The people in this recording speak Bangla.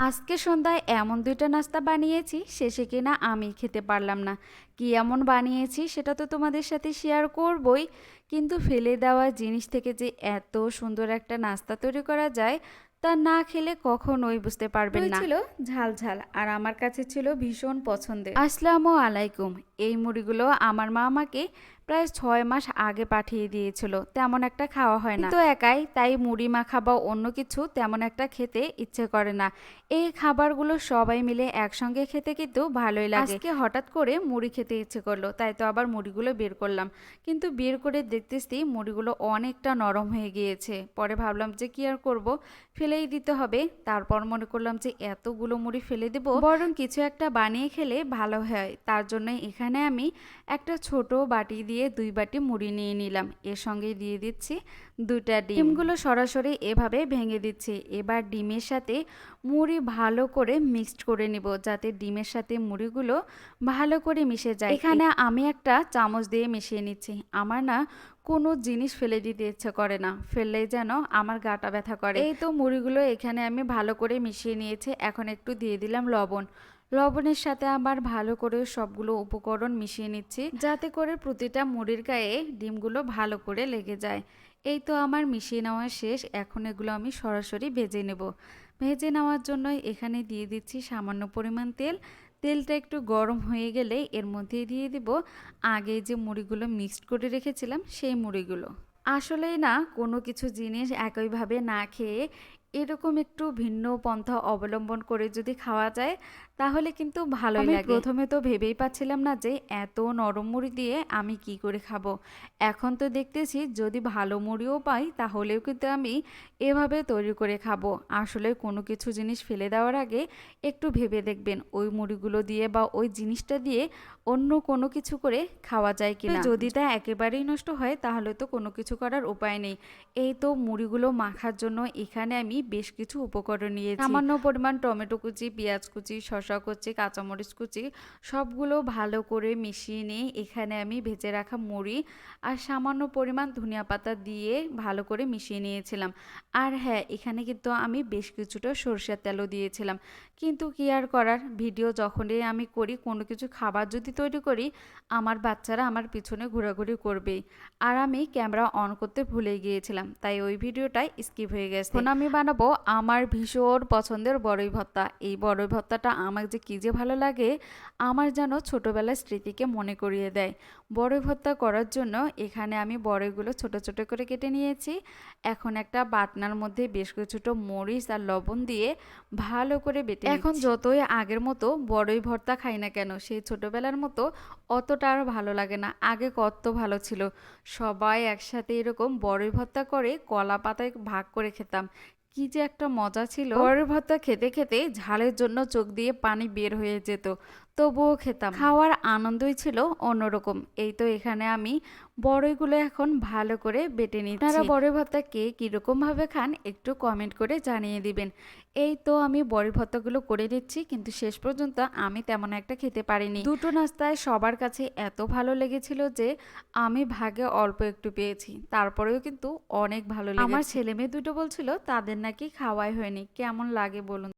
আজকে সন্ধ্যায় এমন দুইটা নাস্তা বানিয়েছি শেষে কিনা আমি খেতে পারলাম না। কি এমন বানিয়েছি সেটা তো তোমাদের সাথে শেয়ার করবই। কিন্তু ফেলে দেওয়া জিনিস থেকে যে এত সুন্দর একটা নাস্তা তৈরি করা যায় তা না খেলে কখনোই বুঝতে পারবেন না। ছিল ঝাল ঝাল আর আমার কাছে ছিল ভীষণ পছন্দের। আসসালামু আলাইকুম। এই মুড়িগুলো আমার মা আমাকে প্রায় ছয় মাস আগে পাঠিয়ে দিয়েছিল, তেমন একটা খাওয়া হয় না। তো একাই তাই মুড়ি মাখা বা অন্য কিছু তেমন একটা খেতে ইচ্ছে করে না। এই খাবারগুলো সবাই মিলে একসঙ্গে খেতে কিন্তু ভালোই লাগে। আজকে হঠাৎ করে মুড়ি খেতে ইচ্ছে করল, তাই তো আবার মুড়িগুলো বের করলাম। কিন্তু বের করে দেখতেছি মুড়িগুলো অনেকটা নরম হয়ে গিয়েছে। পরে ভাবলাম যে কি আর করব? ফেলেই দিতে হবে। তারপর মনে করলাম যে এতগুলো মুড়ি ফেলে দেব। বরং কিছু একটা বানিয়ে খেলে ভালো হয়। তার জন্য এখানে আমি একটা ছোট বাটি দিয়ে দুই বাটি মুড়ি নিয়ে নিলাম। এর সঙ্গে দিয়ে দিচ্ছি দুইটা ডিমগুলো সরাসরি এভাবে ভেঙে দিচ্ছি। এবার ডিমের সাথে মুড়ি ভালো করে মিক্সড করে নিব যাতে ডিমের সাথে মুড়িগুলো ভালো করে মিশে যায়। এখানে আমি একটা চামচ দিয়ে মিশিয়ে নিচ্ছি। আমার না কোনো জিনিস ফেলে দিতে ইচ্ছে করে না। ফেললেই যেন আমার গাটা ব্যথা করে। এই তো মুড়িগুলো এখানে আমি ভালো করে মিশিয়ে নিয়েছি। এখন একটু দিয়ে দিলাম লবণ। লবণের সাথে আবার ভালো করে সবগুলো উপকরণ মিশিয়ে নিচ্ছি। যাতে করে প্রতিটা মুড়ির গায়ে ডিমগুলো ভালো করে লেগে যায়। এই তো আমার মিশিয়ে নেওয়া শেষ। এখন এগুলো আমি সরাসরি ভেজে নেব। ভেজে নেওয়ার জন্য এখানে দিয়ে দিচ্ছি সামান্য পরিমাণ তেল। তেলটা একটু গরম হয়ে গেলে এর মধ্যে দিয়ে দিব। আগে যে মুড়িগুলো মিক্সড করে রেখেছিলাম, সেই মুড়িগুলো। আসলেই না, কোনো কিছু জিনিস একইভাবে না খেয়ে এরকম একটু ভিন্ন পন্থা অবলম্বন করে যদি খাওয়া যায় তাহলে কিন্তু ভালোই লাগে। প্রথমে তো ভেবেই পাচ্ছিলাম না যে এত নরম মুড়ি দিয়ে আমি কি করে খাব। এখন তো দেখতেছি যদি ভালো মুড়িও পাই তাহলেও কিন্তু আমি এভাবে তৈরি করে খাব। আসলে কোনো কিছু জিনিস ফেলে দেওয়ার আগে একটু ভেবে দেখবেন ওই মুড়িগুলো দিয়ে বা ওই জিনিসটা দিয়ে অন্য কোনো কিছু করে খাওয়া যায় কিনা। যদি তা একেবারেই নষ্ট হয় তাহলে তো কোনো কিছু করার উপায় নেই। এই তো মুড়িগুলো মাখার জন্য এখানে আমি বেশ কিছু উপকরণ নিয়েছি। সামান্য পরিমাণ টমেটো কুচি পেঁয়াজ কুচি শসা কুচি কাঁচামরিচ কুচি সবগুলো ভালো করে মিশিয়ে নিয়ে এখানে আমি ভেজে রাখা মুড়ি আর সামান্য পরিমাণ ধনিয়া পাতা দিয়ে ভালো করে মিশিয়ে নিয়েছিলাম। আর হ্যাঁ এখানে কিন্তু আমি বেশ কিছুটা সরষের তেলও দিয়েছিলাম। কিন্তু কি আর করার? ভিডিও যখনই আমি করি কোনো কিছু খাবার যদি তৈরি করি আমার বাচ্চারা আমার পিছনে ঘোরাঘুরি করবেই। আর আমি ক্যামেরা অন করতে ভুলে গিয়েছিলাম তাই ওই ভিডিওটাই স্কিপ হয়ে গেছে। এখন আমি বানাবো আমার ভীষণ পছন্দের বড়ই ভর্তা এই বড়ই ভর্তাটা আমার যে কী যে ভালো লাগে, আমার যেন ছোটোবেলার স্মৃতিকে মনে করিয়ে দেয়। বড়ই ভর্তা করার জন্য এখানে আমি বড়ইগুলো ছোট ছোট করে কেটে নিয়েছি। এখন একটা বাটনার মধ্যে বেশ কিছুটা মরিচ আর লবণ দিয়ে ভালো করে বেটে এখন যতই আগের মতো বড়ই ভর্তা খাই না কেন, সেই ছোটোবেলার মতো অতটা আর ভালো লাগে না। আগে কত ভালো ছিল। সবাই একসাথে এরকম বড়ই ভর্তা করে কলা পাতায় ভাগ করে খেতাম। কি যে একটা মজা ছিল। বড় ভর্তা খেতে খেতে ঝালের জন্য চোখ দিয়ে পানি বের হয়ে যেত, তবুও খেতাম। খাওয়ার আনন্দই ছিল অন্যরকম। এই তো এখানে আমি বড়ইগুলো এখন ভালো করে বেটে নিই তারা বড়ই ভর্তা কে কীরকম ভাবে খান একটু কমেন্ট করে জানিয়ে দিবেন। এই তো আমি বড়ি ভর্তাগুলো করে নিচ্ছি কিন্তু শেষ পর্যন্ত আমি তেমন একটা খেতে পারিনি। দুটো নাস্তায় সবার কাছে এত ভালো লেগেছিল যে আমি ভাগে অল্প একটু পেয়েছি। তারপরেও কিন্তু অনেক ভালো লেগেছে আমার ছেলে মেয়ে দুটো বলছিল তাদের নাকি খাওয়াই হয়নি। কেমন লাগে বলুন?